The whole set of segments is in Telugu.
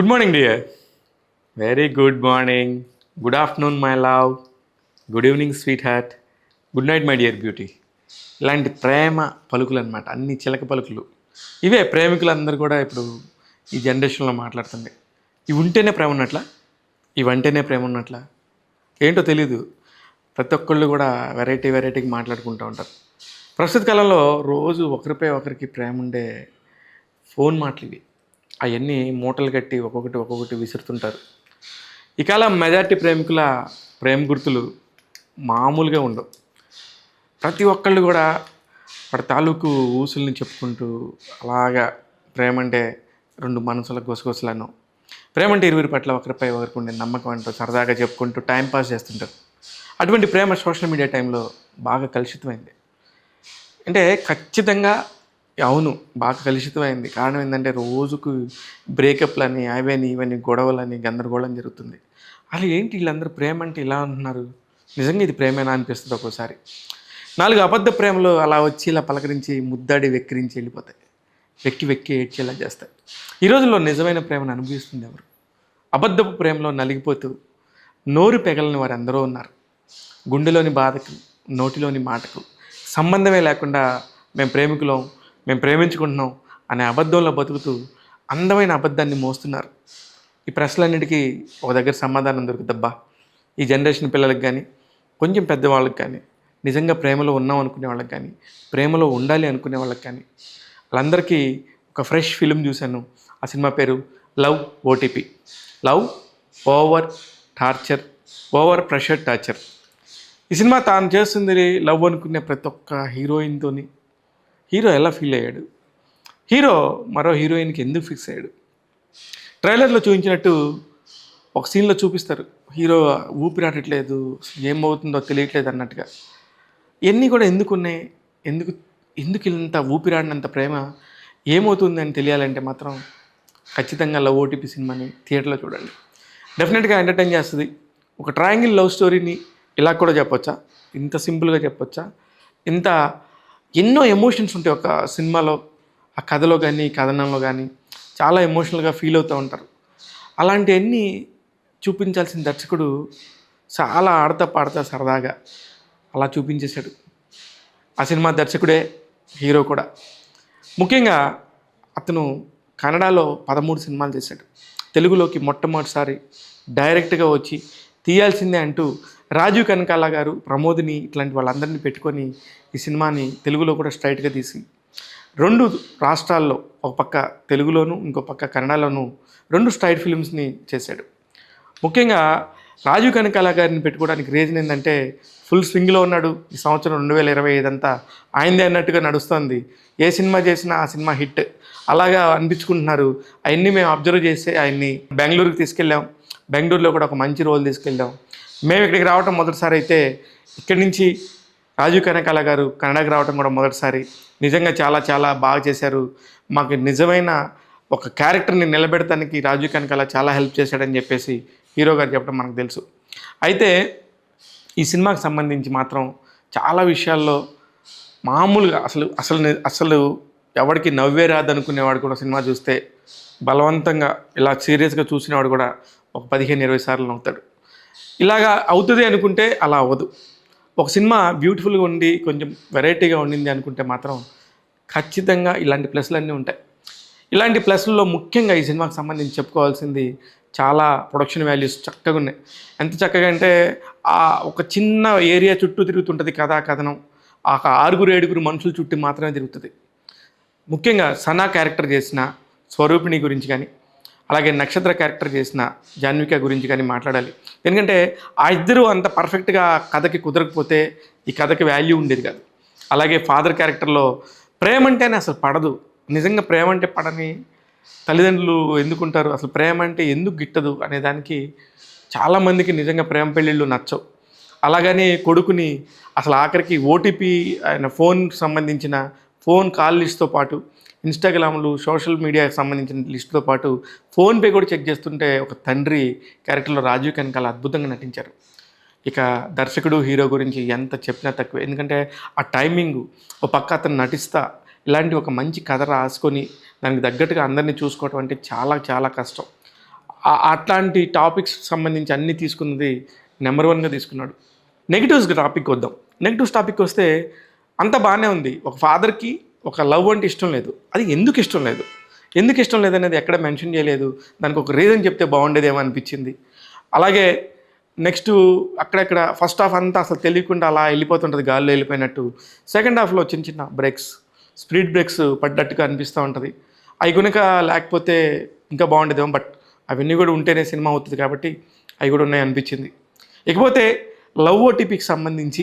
Good morning dear very good morning good afternoon my love good evening sweet heart good night my dear beauty ఇలాంటి ప్రేమ పలుకులు అనమాట అన్ని చిలక పలుకులు. ఇవే ప్రేమికులందరూ కూడా ఇప్పుడు ఈ జనరేషన్లో మాట్లాడుతుంది. ఇవి ఉంటేనే ప్రేమ ఉన్నట్లా? ఇవంటేనే ప్రేమ ఉన్నట్లా? ఏంటో తెలీదు. ప్రతి ఒక్కళ్ళు కూడా వెరైటీ వెరైటీకి మాట్లాడుకుంటూ ఉంటారు. ప్రస్తుత కాలంలో రోజు ఒకరిపై ఒకరికి ప్రేమ ఉండే ఫోన్ మాటలు ఇవి. అవన్నీ మూటలు కట్టి ఒక్కొక్కటి ఒక్కొక్కటి విసురుతుంటారు. ఇక మెజార్టీ ప్రేమికుల ప్రేమ గుర్తులు మామూలుగా ఉండవు. ప్రతి ఒక్కళ్ళు కూడా వాడి తాలూకు ఊసుల్ని చెప్పుకుంటూ అలాగా ప్రేమ అంటే రెండు మనసుల గుసగుసలను. ప్రేమ అంటే ఇరువురి పట్ల ఒకరిపై ఒకరికి ఉండే నమ్మకం అంటూ సరదాగా చెప్పుకుంటూ టైంపాస్ చేస్తుంటారు. అటువంటి ప్రేమ సోషల్ మీడియా టైంలో బాగా కలుషితమైంది. అంటే ఖచ్చితంగా అవును బాగా కలుషితమైంది. కారణం ఏంటంటే రోజుకు బ్రేకప్లని అవని ఇవని గొడవలని గందరగోళం జరుగుతుంది. అలా ఏంటి వీళ్ళందరూ ప్రేమ అంటే ఇలా అంటున్నారు? నిజంగా ఇది ప్రేమేనా అనిపిస్తుంది ఒక్కోసారి. నాలుగు అబద్ధ ప్రేమలు అలా వచ్చి ఇలా పలకరించి ముద్దాడి వెక్కిరించి వెళ్ళిపోతాయి. వెక్కి వెక్కి ఏడ్చేలా చేస్తాయి. ఈ రోజుల్లో నిజమైన ప్రేమను అనుభవిస్తుంది ఎవరు? అబద్ధపు ప్రేమలో నలిగిపోతూ నోరు పెగలని వారు ఎందరో ఉన్నారు. గుండెలోని బాధకు నోటిలోని మాటకు సంబంధమే లేకుండా మేము ప్రేమికులం మేము ప్రేమించుకుంటున్నాం అనే అబద్ధంలో బతుకుతూ అందమైన అబద్ధాన్ని మోస్తున్నారు. ఈ ప్రశ్నలన్నిటికీ ఒక దగ్గర సమాధానం దొరుకుతబ్బా. ఈ జనరేషన్ పిల్లలకు కానీ కొంచెం పెద్దవాళ్ళకి కానీ నిజంగా ప్రేమలో ఉన్నాం అనుకునే వాళ్ళకి కానీ ప్రేమలో ఉండాలి అనుకునే వాళ్ళకి కానీ వాళ్ళందరికీ ఒక ఫ్రెష్ ఫిలిం చూశాను. ఆ సినిమా పేరు love OTP love over torture over pressure torture. ఈ సినిమా తాను చేస్తుంది లవ్ అనుకునే ప్రతి ఒక్క హీరోయిన్తోని హీరో ఎలా ఫీల్ అయ్యాడు? హీరో మరో హీరోయిన్కి ఎందుకు ఫిక్స్ అయ్యాడు? ట్రైలర్లో చూపించినట్టు ఒక సీన్లో చూపిస్తారు. హీరో ఊపిరాడట్లేదు ఏమవుతుందో తెలియట్లేదు అన్నట్టుగా. ఇవన్నీ కూడా ఎందుకు ఉన్నాయి ఎందుకు ఎందుకు ఇంత ఊపిరాడినంత ప్రేమ? ఏమవుతుంది అని తెలియాలంటే మాత్రం ఖచ్చితంగా లవ్ ఓటీపీ సినిమాని థియేటర్లో చూడండి. డెఫినెట్గా ఎంటర్టైన్ చేస్తుంది. ఒక ట్రయాంగిల్ లవ్ స్టోరీని ఇలా కూడా చెప్పొచ్చా? ఇంత సింపుల్గా చెప్పొచ్చా? ఇంత ఎన్నో ఎమోషన్స్ ఉంటాయి ఒక సినిమాలో ఆ కథలో కానీ కథనంలో కానీ చాలా ఎమోషనల్గా ఫీల్ అవుతూ ఉంటారు. అలాంటివన్నీ చూపించాల్సిన దర్శకుడు చాలా ఆడతా పాడతా సరదాగా అలా చూపించేశాడు. ఆ సినిమా దర్శకుడే హీరో కూడా. ముఖ్యంగా అతను కన్నడలో పదమూడు సినిమాలు చేశాడు. తెలుగులోకి మొట్టమొదటిసారి డైరెక్ట్గా వచ్చి తీయాల్సిందే అంటూ రాజీవ్ కనకాల గారు ప్రమోదిని ఇట్లాంటి వాళ్ళందరినీ పెట్టుకొని ఈ సినిమాని తెలుగులో కూడా స్ట్రైట్గా తీసి రెండు రాష్ట్రాల్లో ఒక పక్క తెలుగులోను ఇంకో పక్క కన్నడలోను రెండు స్ట్రైట్ ఫిల్మ్స్ని చేశాడు. ముఖ్యంగా రాజీవ్ కనకాల గారిని పెట్టుకోవడానికి రీజన్ ఏంటంటే ఫుల్ స్వింగ్లో ఉన్నాడు. ఈ సంవత్సరం రెండు వేల ఇరవై ఐదు అంతా ఆయనదే అన్నట్టుగా నడుస్తుంది. ఏ సినిమా చేసినా ఆ సినిమా హిట్. అలాగా అనిపించుకుంటున్నారు. అవన్నీ మేము అబ్జర్వ్ చేసి ఆయన్ని బెంగళూరుకి తీసుకెళ్ళాం. బెంగళూరులో కూడా ఒక మంచి రోల్ తీసుకెళ్ళాం. మేము ఇక్కడికి రావటం మొదటిసారి అయితే ఇక్కడి నుంచి రాజీవ్ కనకాల గారు కన్నడకి రావటం కూడా మొదటిసారి. నిజంగా చాలా చాలా బాగా చేశారు. మాకు నిజమైన ఒక క్యారెక్టర్ని నిలబెడటానికి రాజీవ్ కనకాల చాలా హెల్ప్ చేశాడని చెప్పేసి హీరో గారు చెప్పడం మనకు తెలుసు. అయితే ఈ సినిమాకి సంబంధించి మాత్రం చాలా విషయాల్లో మామూలుగా అసలు అసలు అసలు ఎవరికి నవ్వే రాదనుకునేవాడు కూడా సినిమా చూస్తే బలవంతంగా ఇలా సీరియస్గా చూసినవాడు కూడా ఒక పదిహేను ఇరవై సార్లు నవ్వుతాడు. ఇలాగా అవుతుంది అనుకుంటే అలా అవ్వదు. ఒక సినిమా బ్యూటిఫుల్గా ఉండి కొంచెం వెరైటీగా ఉండింది అనుకుంటే మాత్రం ఖచ్చితంగా ఇలాంటి ప్లస్లన్నీ ఉంటాయి. ఇలాంటి ప్లస్లలో ముఖ్యంగా ఈ సినిమాకి సంబంధించి చెప్పుకోవాల్సింది చాలా ప్రొడక్షన్ వాల్యూస్ చక్కగా ఉన్నాయి. ఎంత చక్కగా అంటే ఆ ఒక చిన్న ఏరియా చుట్టూ తిరుగుతుంటుంది కథా కథనం. ఆ ఆరుగురు ఏడుగురు మనుషుల చుట్టూ మాత్రమే తిరుగుతుంది. ముఖ్యంగా సనా క్యారెక్టర్ చేసిన స్వరూపిణి గురించి కానీ అలాగే నక్షత్ర క్యారెక్టర్ చేసిన జాన్విక గురించి కానీ మాట్లాడాలి. ఎందుకంటే ఆ ఇద్దరు అంత పర్ఫెక్ట్గా కథకి కుదరకపోతే ఈ కథకి వాల్యూ ఉండేది కాదు. అలాగే ఫాదర్ క్యారెక్టర్లో ప్రేమ అంటేనే అసలు పడదు. నిజంగా ప్రేమ అంటే పడని తల్లిదండ్రులు ఎందుకుంటారు? అసలు ప్రేమ అంటే ఎందుకు గిట్టదు? అనే దానికి చాలామందికి నిజంగా ప్రేమ పెళ్ళిళ్ళు నచ్చవు. అలాగని కొడుకుని అసలు ఆఖరికి ఓటీపీ ఆయన ఫోన్ సంబంధించిన ఫోన్ కాల్ లిస్ట్తో పాటు ఇన్స్టాగ్రామ్లు సోషల్ మీడియాకి సంబంధించిన లిస్టుతో పాటు ఫోన్పే కూడా చెక్ చేస్తుంటే ఒక తండ్రి క్యారెక్టర్లో రాజీవ్ కనకాల అద్భుతంగా నటించారు. ఇక దర్శకుడు హీరో గురించి ఎంత చెప్పినా తక్కువ. ఎందుకంటే ఆ టైమింగ్ ఒక పక్క అతను నటిస్తా ఇలాంటి ఒక మంచి కథ రాసుకొని దానికి తగ్గట్టుగా అందరినీ చూసుకోవటం అంటే చాలా చాలా కష్టం. అట్లాంటి టాపిక్స్ సంబంధించి అన్నీ తీసుకున్నది నెంబర్ వన్గా తీసుకున్నాడు. నెగిటివ్స్ టాపిక్ వద్దాం. నెగిటివ్స్ టాపిక్ వస్తే అంత బాగానే ఉంది. ఒక ఫాదర్కి ఒక లవ్ అంటే ఇష్టం లేదు. అది ఎందుకు ఇష్టం లేదు? ఎందుకు ఇష్టం లేదనేది ఎక్కడ మెన్షన్ చేయలేదు. దానికి ఒక రీజన్ చెప్తే బాగుండేదేమో అనిపించింది. అలాగే నెక్స్ట్ అక్కడక్కడ ఫస్ట్ హాఫ్ అంతా అసలు తెలియకుండా అలా వెళ్ళిపోతుంటుంది గాల్లో వెళ్ళిపోయినట్టు. సెకండ్ హాఫ్లో చిన్న చిన్న బ్రేక్స్ స్పీడ్ బ్రేక్స్ పడ్డట్టుగా అనిపిస్తూ ఉంటుంది. అవి కనుక లేకపోతే ఇంకా బాగుండేదేమో బట్ అవన్నీ కూడా ఉంటేనే సినిమా అవుతుంది కాబట్టి అవి కూడా ఉన్నాయి అనిపించింది. ఇకపోతే లవ్ ఓటీపీకి సంబంధించి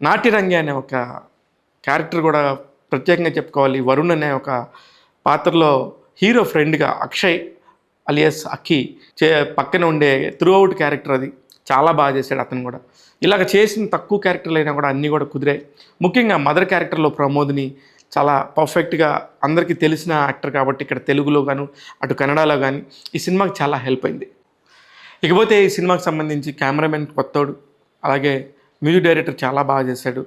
నాట్యరంగి అనే ఒక క్యారెక్టర్ కూడా ప్రత్యేకంగా చెప్పుకోవాలి. వరుణ్ అనే ఒక పాత్రలో హీరో ఫ్రెండ్గా అక్షయ్ అలియస్ అక్కి చే పక్కన ఉండే త్రూ అవుట్ క్యారెక్టర్ అది. చాలా బాగా చేశాడు అతను కూడా. ఇలాగ చేసిన తక్కువ క్యారెక్టర్లు అయినా కూడా అన్నీ కూడా కుదిరాయి. ముఖ్యంగా మదర్ క్యారెక్టర్లో ప్రమోద్ని చాలా పర్ఫెక్ట్గా అందరికీ తెలిసిన యాక్టర్ కాబట్టి ఇక్కడ తెలుగులో గాను అటు కన్నడలో కానీ ఈ సినిమాకి చాలా హెల్ప్ అయింది. ఇకపోతే ఈ సినిమాకి సంబంధించి కెమెరామెన్ కొత్తోడు అలాగే మ్యూజిక్ డైరెక్టర్ చాలా బాగా చేశాడు.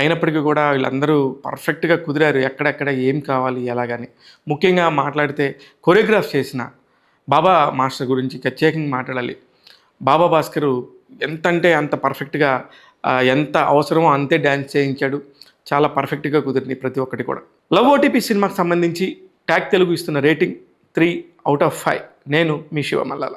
అయినప్పటికీ కూడా వీళ్ళందరూ పర్ఫెక్ట్గా కుదిరారు. ఎక్కడెక్కడ ఏం కావాలి ఎలాగని. ముఖ్యంగా మాట్లాడితే కొరియోగ్రాఫ్ చేసిన బాబా మాస్టర్ గురించి ప్రత్యేకంగా మాట్లాడాలి. బాబా భాస్కరు ఎంత అంటే అంత పర్ఫెక్ట్గా ఎంత అవసరమో అంతే డ్యాన్స్ చేయించాడు. చాలా పర్ఫెక్ట్గా కుదిరింది ప్రతి ఒక్కటి కూడా. లవ్ ఓటీపీ సినిమాకి సంబంధించి ట్యాగ్ తెలుగు ఇస్తున్న rating three out of five నేను మీ శివ మల్లాల